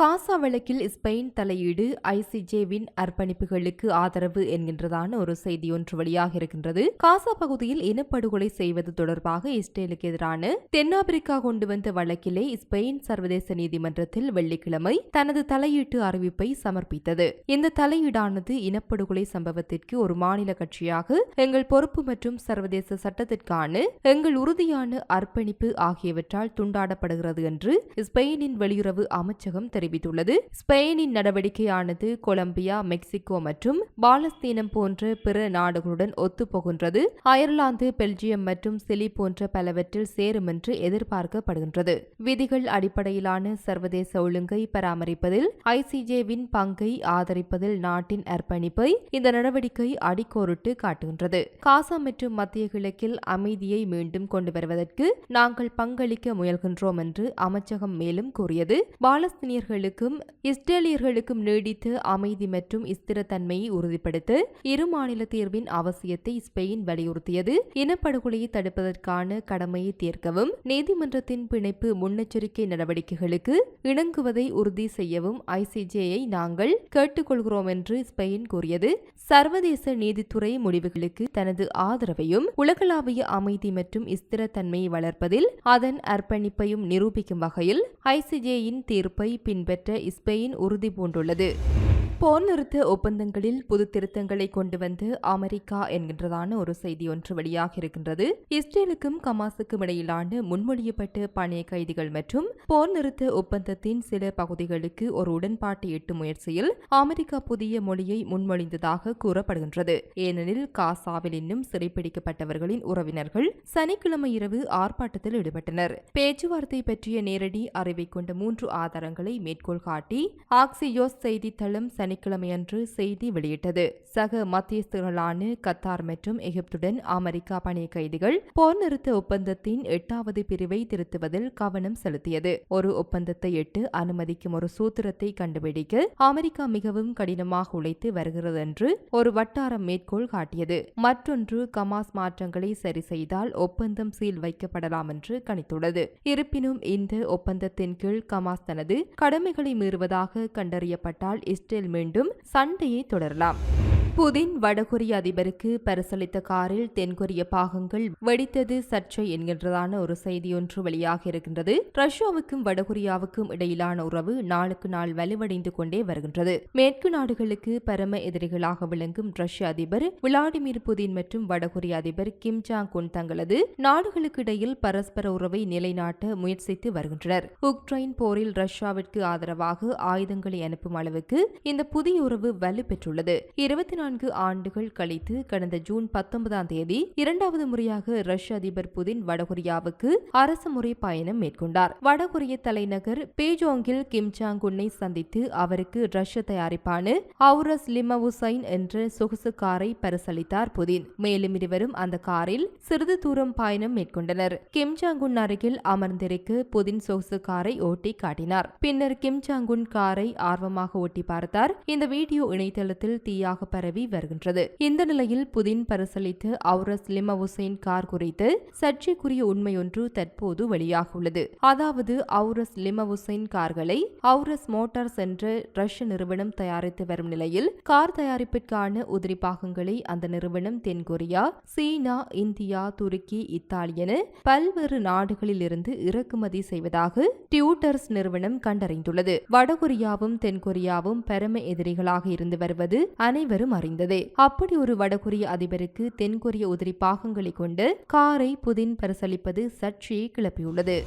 காசா வழக்கில் ஸ்பெயின் தலையீடு ஐசிஜேவின் அர்ப்பணிப்புகளுக்கு ஆதரவு என்கின்றதான ஒரு செய்தி ஒன்று வெளியாக இருக்கின்றது. காசா பகுதியில் இனப்படுகொலை செய்வது தொடர்பாக இஸ்ரேலுக்கு எதிரான தென்னாப்பிரிக்கா கொண்டு வந்த வழக்கிலே ஸ்பெயின் சர்வதேச நீதிமன்றத்தில் வெள்ளிக்கிழமை தனது தலையீட்டு அறிவிப்பை சமர்ப்பித்தது. இந்த தலையீடானது இனப்படுகொலை சம்பவத்திற்கு ஒரு மாநில கட்சியாக எங்கள் பொறுப்பு மற்றும் சர்வதேச சட்டத்திற்கான எங்கள் உறுதியான அர்ப்பணிப்பு ஆகியவற்றால் துண்டாடப்படுகிறது என்று ஸ்பெயினின் வெளியுறவு அமைச்சகம் தெரிவித்துள்ளது. ஸ்பெயினின் நடவடிக்கையானது கொலம்பியா மெக்சிகோ மற்றும் பாலஸ்தீனம் போன்ற பிற நாடுகளுடன் ஒத்துப்போகின்றது. அயர்லாந்து பெல்ஜியம் மற்றும் சிலி போன்ற பலவற்றில் சேரும் என்று எதிர்பார்க்கப்படுகின்றது. விதிகள் அடிப்படையிலான சர்வதேச ஒழுங்கை பராமரிப்பதில் ஐசிஜேவின் பங்கை ஆதரிப்பதில் நாட்டின் அர்ப்பணிப்பை இந்த நடவடிக்கை அடிக்கோரிட்டு காட்டுகின்றது. காசா மற்றும் மத்திய கிழக்கில் அமைதியை மீண்டும் கொண்டு வருவதற்கு நாங்கள் பங்களிக்க முயல்கின்றோம் என்று அமைச்சகம் மேலும் கூறியது. பாலஸ்தீனியர்கள் பாலஸ்தீனியர்களுக்கும் இஸ்ரேலியர்களுக்கும் நீடித்து அமைதி மற்றும் ஸ்திரத்தன்மையை உறுதிப்படுத்த இரு மாநில தீர்வின் அவசியத்தை ஸ்பெயின் வலியுறுத்தியது. இனப்படுகொலையை தடுப்பதற்கான கடமையை தீர்க்கவும் நீதிமன்றத்தின் பிணைப்பு முன்னெச்சரிக்கை நடவடிக்கைகளுக்கு இணங்குவதை உறுதி செய்யவும் ஐசிஜேயை நாங்கள் கேட்டுக்கொள்கிறோம் என்று ஸ்பெயின் கூறியது. சர்வதேச நீதித்துறை முடிவுகளுக்கு தனது ஆதரவையும் உலகளாவிய அமைதி மற்றும் ஸ்திரத்தன்மையை வளர்ப்பதில் அதன் அர்ப்பணிப்பையும் நிரூபிக்கும் வகையில் ஐசிஜேயின் தீர்ப்பை பின்பற்ற ஸ்பெயின் உறுதி பூண்டுள்ளது. போர் நிறுத்த ஒப்பந்தங்களில் புது திருத்தங்களை கொண்டு வந்து அமெரிக்கா என்கின்றதான ஒரு செய்தி ஒன்று வெளியாக இருக்கின்றது. இஸ்ரேலுக்கும் கமாசுக்கும் இடையிலான முன்மொழியப்பட்ட பணைய கைதிகள் மற்றும் போர் நிறுத்த ஒப்பந்தத்தின் சில பகுதிகளுக்கு ஒரு உடன்பாட்டை எட்டும் முயற்சியில் அமெரிக்கா புதிய மொழியை முன்மொழிந்ததாக கூறப்படுகின்றது. ஏனெனில் காசாவில் இன்னும் சிறைப்பிடிக்கப்பட்டவர்களின் உறவினர்கள் சனிக்கிழமை இரவு ஆர்ப்பாட்டத்தில் ஈடுபட்டனர். பேச்சுவார்த்தை பற்றிய நேரடி அறிவை கொண்ட மூன்று ஆதாரங்களை மேற்கோள் காட்டி ஆக்சியோஸ் செய்தித்தளம் சனி சனிக்கிழமையன்று செய்தி வெளியிட்டது. சக மத்தியஸ்தர்களான கத்தார் மற்றும் எகிப்துடன் அமெரிக்கா பணி கைதிகள் போர் நிறுத்த ஒப்பந்தத்தின் எட்டாவது பிரிவை திருத்துவதில் கவனம் செலுத்தியது. ஒரு ஒப்பந்தத்தை எட்டு அனுமதிக்கும் ஒரு சூத்திரத்தை கண்டுபிடிக்க அமெரிக்கா மிகவும் கடினமாக உழைத்து வருகிறது என்று ஒரு வட்டாரம் மேற்கோள் காட்டியது. மற்றொன்று கமாஸ் மாற்றங்களை சரி செய்தால் ஒப்பந்தம் சீல் வைக்கப்படலாம் என்று கணித்துள்ளது. இருப்பினும் இந்த ஒப்பந்தத்தின் கீழ் கமாஸ் தனது கடமைகளை மீறுவதாக கண்டறியப்பட்டால் இஸ்ரேல் வேண்டும். சண்டையை தொடரலாம். புதின் வடகொரிய அதிபருக்கு பரிசளித்த காரில் தென்கொரிய பாகங்கள் வெடித்தது சர்ச்சை என்கின்றதான ஒரு செய்தி ஒன்று வெளியாக இருக்கின்றது. ரஷ்யாவுக்கும் வடகொரியாவுக்கும் இடையிலான உறவு நாளுக்கு நாள் வலுவடைந்து கொண்டே வருகின்றது. மேற்கு நாடுகளுக்கு பரம எதிரிகளாக விளங்கும் ரஷ்ய அதிபர் விளாடிமிர் புதின் மற்றும் வடகொரிய அதிபர் கிம் ஜாங் உன் தங்களது நாடுகளுக்கு இடையில் பரஸ்பர உறவை நிலைநாட்ட முயற்சித்து வருகின்றனர். உக்ரைன் போரில் ரஷ்யாவிற்கு ஆதரவாக ஆயுதங்களை அனுப்பும் அளவுக்கு இந்த புதிய உறவு வலுப்பெற்றுள்ளது. இருபத்தி நான்கு ஆண்டுகள் கழித்து கடந்த ஜூன் பத்தொன்பதாம் தேதி இரண்டாவது முறையாக ரஷ்ய அதிபர் புதின் வடகொரியாவுக்கு அரசு முறை பயணம் மேற்கொண்டார். வடகொரிய தலைநகர் பேஜோங்கில் கிம் ஜாங் உன்னை சந்தித்து அவருக்கு ரஷ்ய தயாரிப்பான அவுரஸ் லிமவுசைன் என்ற சொகுசு காரை பரிசளித்தார் புதின். மேலும் இருவரும் அந்த காரில் சிறிது தூரம் பயணம் மேற்கொண்டனர். கிம் ஜாங்குன் அருகில் அமர்ந்திருக்க புதின் சொகுசு காரை ஓட்டி காட்டினார். பின்னர் கிம் ஜாங்குன் காரை ஆர்வமாக ஓட்டி பார்த்தார். இந்த வீடியோ இணையதளத்தில் தீயாக பரவி பரவி வருகின்றது. இந்த நிலையில் புதின் பரிசளித்த அவுரஸ் லிமவுசைன் கார் குறித்து சர்ச்சைக்குரிய உண்மையொன்று தற்போது வெளியாகியுள்ளது. அதாவது அவுரஸ் லிமவுசைன் கார்களை அவுரஸ் மோட்டார்ஸ் என்ற ரஷ்ய நிறுவனம் தயாரித்து வரும் நிலையில் கார் தயாரிப்பிற்கான உதிரி பாகங்களை அந்த நிறுவனம் தென்கொரியா சீனா இந்தியா துருக்கி இத்தாலி என பல்வேறு நாடுகளில் இருந்து இறக்குமதி செய்வதாக டியூட்டர்ஸ் நிறுவனம் கண்டறிந்துள்ளது. வடகொரியாவும் தென்கொரியாவும் பரம எதிரிகளாக இருந்து வருவது அனைவரும் அறிந்ததே. அப்படி ஒரு வடகொரிய அதிபருக்கு தென்கொரிய உதிரி பாகங்களை கொண்டு காரை புதின் பரிசளிப்பது சர்ச்சையை கிளப்பியுள்ளது.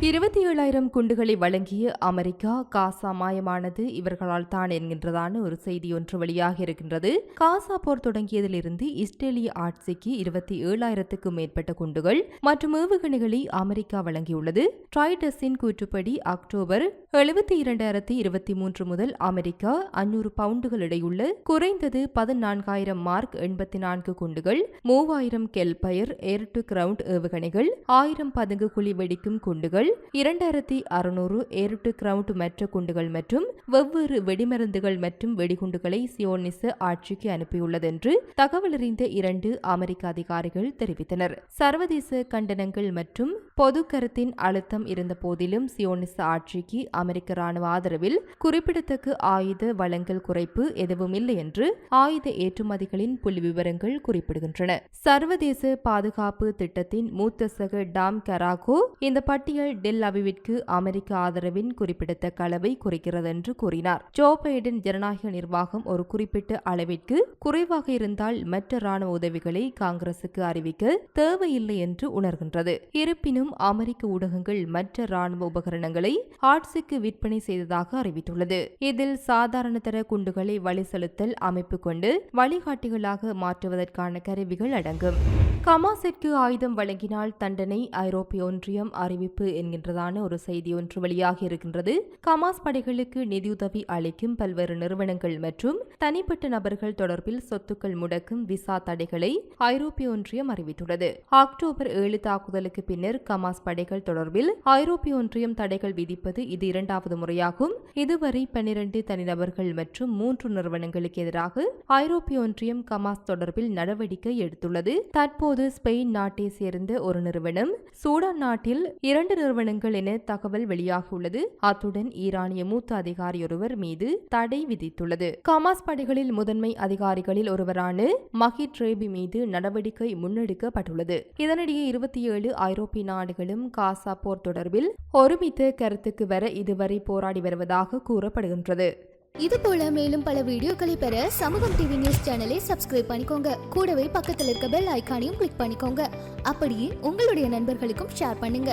இருபத்தி ஏழாயிரம் குண்டுகளை வழங்கிய அமெரிக்கா காசா மாயமானது இவர்களால் தான் என்கின்றதான ஒரு செய்தி ஒன்று வெளியாக இருக்கின்றது. காசா போர் தொடங்கியதிலிருந்து இஸ்ரேலிய ஆட்சிக்கு இருபத்தி ஏழாயிரத்துக்கும் மேற்பட்ட குண்டுகள் மற்றும் ஏவுகணைகளை அமெரிக்கா வழங்கியுள்ளது. ட்ரைடஸின் கூற்றுப்படி அக்டோபர் எழுபத்தி இரண்டாயிரத்தி இருபத்தி மூன்று முதல் அமெரிக்கா அஞ்சூறு பவுண்டுகள் இடையுள்ள குறைந்தது பதினான்காயிரம் மார்க் எண்பத்தி நான்கு குண்டுகள் மூவாயிரம் கெல்பயர் ஏர் டு கிரவுண்ட் ஏவுகணைகள் ஆயிரம் பதுங்கு குழி வெடிக்கும் குண்டுகள் குண்டுகள் இரண்டாயிரத்தி அறுநூறு ஏருட்டு கிரவுண்ட் மற்ற குண்டுகள் மற்றும் வெவ்வேறு வெடிமருந்துகள் மற்றும் வெடிகுண்டுகளை சியோனிச ஆட்சிக்கு அனுப்பியுள்ளது என்று தகவலறிந்த இரண்டு அமெரிக்க அதிகாரிகள் தெரிவித்தனர். சர்வதேச கண்டனங்கள் மற்றும் பொது கருத்தின் அழுத்தம் இருந்த போதிலும் சியோனிச ஆட்சிக்கு அமெரிக்க ராணுவ ஆதரவில் குறிப்பிடத்தக்க ஆயுத வளங்கள் குறைப்பு எதுவும் இல்லை என்று ஆயுத ஏற்றுமதிகளின் புள்ளி விவரங்கள் குறிப்பிடுகின்றன. சர்வதேச பாதுகாப்பு திட்டத்தின் மூத்த சக டாம் கராகோ இந்த பட்டியல் டெல் அபிவிற்கு அமெரிக்க ஆதரவின் குறிப்பிடத்தக்க அளவை குறைக்கிறது என்று கூறினார். ஜோ பைடன் ஜனநாயக நிர்வாகம் ஒரு குறிப்பிட்ட அளவிற்கு குறைவாக இருந்தால் மற்ற ராணுவ உதவிகளை காங்கிரசுக்கு அறிவிக்க தேவையில்லை என்று உணர்கின்றது. இருப்பினும் அமெரிக்க ஊடகங்கள் மற்ற ராணுவ உபகரணங்களை ஆட்சிக்கு விற்பனை செய்ததாக அறிவித்துள்ளது. இதில் சாதாரணதர குண்டுகளை வழி செலுத்தல் அமைப்பு கொண்டு வழிகாட்டிகளாக மாற்றுவதற்கான கருவிகள் அடங்கும். கமாஸிற்கு ஆயுதம் வழங்கினால் தண்டனை ஐரோப்பிய ஒன்றியம் அறிவிப்பு என்கின்றதான ஒரு செய்தி ஒன்று வெளியாகி இருக்கின்றது. கமாஸ் படைகளுக்கு நிதியுதவி அளிக்கும் பல்வேறு நிறுவனங்கள் மற்றும் தனிப்பட்ட நபர்கள் தொடர்பில் சொத்துக்கள் முடக்கும் விசா தடைகளை ஐரோப்பிய ஒன்றியம் அறிவித்துள்ளது. அக்டோபர் ஏழு தாக்குதலுக்கு பின்னர் கமாஸ் படைகள் தொடர்பில் ஐரோப்பிய ஒன்றியம் தடைகள் விதிப்பது இது இரண்டாவது முறையாகும். இதுவரை பனிரண்டு தனிநபர்கள் மற்றும் மூன்று நிறுவனங்களுக்கு எதிராக ஐரோப்பிய ஒன்றியம் கமாஸ் தொடர்பில் நடவடிக்கை எடுத்துள்ளது. தற்போது ஸ்பெயின் நாட்டை சேர்ந்த ஒரு நிறுவனம் சூடான் நாட்டில் இரண்டு நிறுவனங்கள் என தகவல் வெளியாகியுள்ளது அத்துடன் ஈரானிய மூத்த அதிகாரி ஒருவர் மீது தடை விதித்துள்ளது. கமாஸ் படைகளில் முதன்மை அதிகாரிகளில் ஒருவரான மஹித் ரேபி மீது நடவடிக்கை முன்னெடுக்கப்பட்டுள்ளது. இதனிடையே இருபத்தி ஏழு ஐரோப்பிய நாடுகளும் காசா போர் தொடர்பில் ஒருமித்த கருத்துக்கு வர இதுவரை போராடி வருவதாக கூறப்படுகின்றது. இது போல மேலும் பல வீடியோக்களை பெற சமூகம் டிவி நியூஸ் சேனலை சப்ஸ்கிரைப் பண்ணிக்கோங்க. கூடவே பக்கத்தில் இருக்க பெல் ஐக்கானையும் கிளிக் பண்ணிக்கோங்க. அப்படியே உங்களுடைய நண்பர்களுக்கும் ஷேர் பண்ணுங்க.